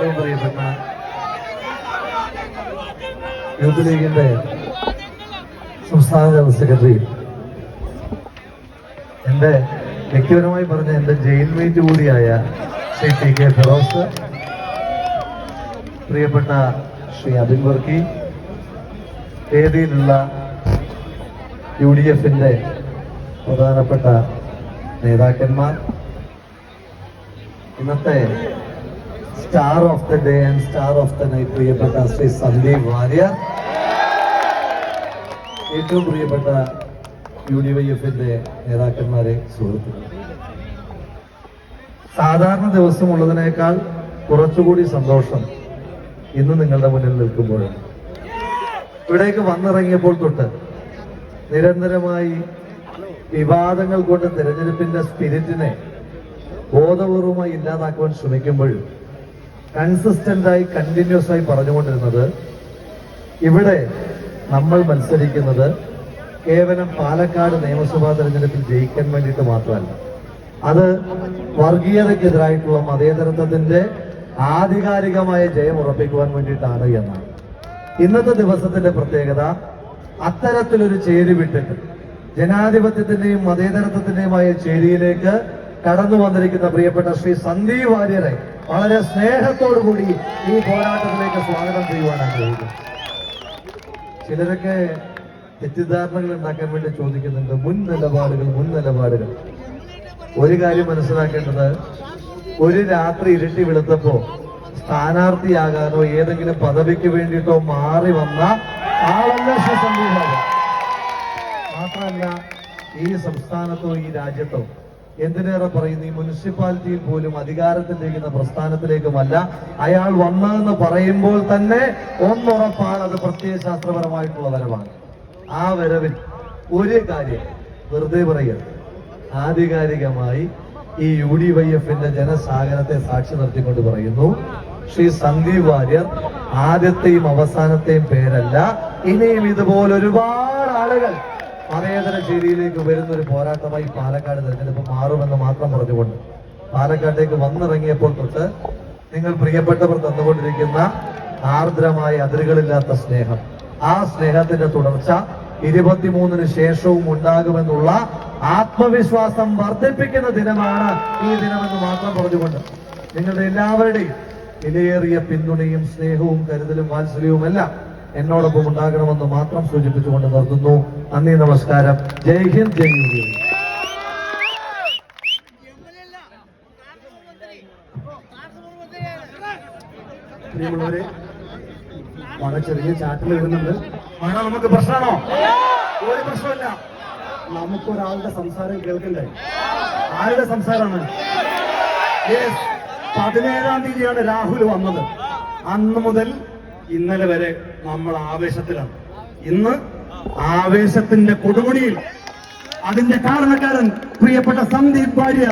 ഏറ്റവും പ്രിയപ്പെട്ട യൂത്ത് ലീഗിന്റെ സംസ്ഥാന ജനറൽ സെക്രട്ടറി എന്റെ വ്യക്തിപരമായി പറഞ്ഞ എന്റെ ജയിൽ മീറ്റ് കൂടിയായ ശ്രീ ടി കെ ഫിറോസ് പ്രിയപ്പെട്ട ശ്രീ അബിൻ വർക്കി വേദിയിലുള്ള യു ഡി എഫിന്റെ പ്രധാനപ്പെട്ട നേതാക്കന്മാർ ഇന്നത്തെ star of the day and star of the night പ്രിയപ്പെട്ട ശ്രീ സന്ദീപ് വാര്യർ. ഏറ്റവും പ്രിയപ്പെട്ട യു ഡി വൈ എഫിന്റെ നേതാക്കന്മാരെ സുഹൃത്തുക്കൾ സാധാരണ ദിവസമുള്ളതിനേക്കാൾ കുറച്ചുകൂടി സന്തോഷം ഇന്ന് നിങ്ങളുടെ മുന്നിൽ നിൽക്കുമ്പോഴാണ്. ഇവിടേക്ക് വന്നിറങ്ങിയപ്പോൾ തൊട്ട് നിരന്തരമായി വിവാദങ്ങൾ കൊണ്ട് തിരഞ്ഞെടുപ്പിന്റെ സ്പിരിറ്റിനെ ബോധപൂർവമായി ഇല്ലാതാക്കുവാൻ ശ്രമിക്കുമ്പോഴും കൺസിസ്റ്റന്റ് ആയി കണ്ടിന്യൂസ് ആയി പറഞ്ഞുകൊണ്ടിരുന്നത് ഇവിടെ നമ്മൾ മത്സരിക്കുന്നത് കേവലം പാലക്കാട് നിയമസഭാ തെരഞ്ഞെടുപ്പിൽ ജയിക്കാൻ വേണ്ടിയിട്ട് മാത്രമല്ല. അത് വർഗീയതയ്ക്കെതിരായിട്ടുള്ള മതേതരത്വത്തിന്റെ ആധികാരികമായ ജയം ഉറപ്പിക്കുവാൻ വേണ്ടിയിട്ടാണ് എന്നാണ്. ഇന്നത്തെ ദിവസത്തിന്റെ പ്രത്യേകത അത്തരത്തിലൊരു ചേരി വിട്ടിട്ട് ജനാധിപത്യത്തിന്റെയും മതേതരത്വത്തിന്റെയുമായ ചേരിയിലേക്ക് കടന്നു വന്നിരിക്കുന്ന പ്രിയപ്പെട്ട ശ്രീ സന്ദീപ് വാര്യരെ വളരെ സ്നേഹത്തോടു കൂടി ഈ പോരാട്ടത്തിലേക്ക് സ്വാഗതം ചെയ്യുവാൻ ആഗ്രഹിക്കുന്നു. ചിലരൊക്കെ തെറ്റിദ്ധാരണകൾ ഉണ്ടാക്കാൻ വേണ്ടി ചോദിക്കുന്നുണ്ട്. മുൻ നിലപാടുകൾ മുൻ നിലപാടുകൾ. ഒരു കാര്യം മനസ്സിലാക്കേണ്ടത് ഒരു രാത്രി ഇരുട്ടി വെളുത്തപ്പോ സ്ഥാനാർത്ഥിയാകാനോ ഏതെങ്കിലും പദവിക്ക് വേണ്ടിയിട്ടോ മാറി വന്ന ആളല്ല മാത്രമല്ല ഈ സംസ്ഥാനത്തോ ഈ രാജ്യത്തോ എന്തിനേറെ പറയുന്നു? ഈ മുനിസിപ്പാലിറ്റിയിൽ പോലും അധികാരത്തിലിരിക്കുന്ന പ്രസ്ഥാനത്തിലേക്കുമല്ല. അയാൾ വന്നതെന്ന് പറയുമ്പോൾ തന്നെ ഒന്നുറപ്പാണ് അത് പ്രത്യയശാസ്ത്രപരമായിട്ടുള്ള വരവാണ്. ആ വരവിൽ ഒരു കാര്യം വെറുതെ പറയുക ആധികാരികമായി ഈ യു ഡി വൈ എഫിന്റെ ജനസാഗരത്തെ സാക്ഷി നിർത്തിക്കൊണ്ട് പറയുന്നു ശ്രീ സന്ദീപ് വാര്യർ ആദ്യത്തെയും അവസാനത്തെയും പേരല്ല ഇനിയും ഇതുപോലെ ഒരുപാട് ആളുകൾ മതേതര ശൈലിയിലേക്ക് വരുന്ന ഒരു പോരാട്ടമായി പാലക്കാട് തെരഞ്ഞെടുപ്പ് മാറുമെന്ന് മാത്രം പറഞ്ഞുകൊണ്ട് പാലക്കാട്ടേക്ക് വന്നിറങ്ങിയപ്പോൾ തൊട്ട് നിങ്ങൾ പ്രിയപ്പെട്ടവർ തന്നുകൊണ്ടിരിക്കുന്ന ആർദ്രമായ അതിരുകളില്ലാത്ത സ്നേഹം. ആ സ്നേഹത്തിന്റെ തുടർച്ച ഇരുപത്തിമൂന്നിന് ശേഷവും ഉണ്ടാകുമെന്നുള്ള ആത്മവിശ്വാസം വർദ്ധിപ്പിക്കുന്ന ദിനമാണ് ഈ ദിനമെന്ന് മാത്രം പറഞ്ഞുകൊണ്ട് നിങ്ങളുടെ എല്ലാവരുടെയും വിലയേറിയ പിന്തുണയും സ്നേഹവും കരുതലും വാത്സല്യവും എല്ലാം എന്നോടൊപ്പം ഉണ്ടാകണമെന്ന് മാത്രം സൂചിപ്പിച്ചുകൊണ്ട് നിർത്തുന്നു. നന്ദി നമസ്കാരം. ജയ് ഹിന്ദ് ജയ് ഹിന്ദ്. പ്രിയമുള്ളവരെ ചെറിയ ചാറ്റിൽ വരുന്നുണ്ട്. മഴ നമുക്ക് പ്രശ്നമാണോ? ഒരു പ്രശ്നമില്ല. നമുക്കൊരാളുടെ സംസാരം കേൾക്കണ്ടേ? ആരുടെ സംസാരമാണ്? പതിനേഴാം തീയതിയാണ് രാഹുൽ വന്നത്. അന്ന് മുതൽ ഇന്നലെ വരെ നമ്മൾ ആവേശത്തിലാണ്. ഇന്ന് ആവേശത്തിന്റെ കൊടുമുടിയിൽ അതിന്റെ കാരണക്കാരൻ പ്രിയപ്പെട്ട സന്ദീപ് ഭാര്യ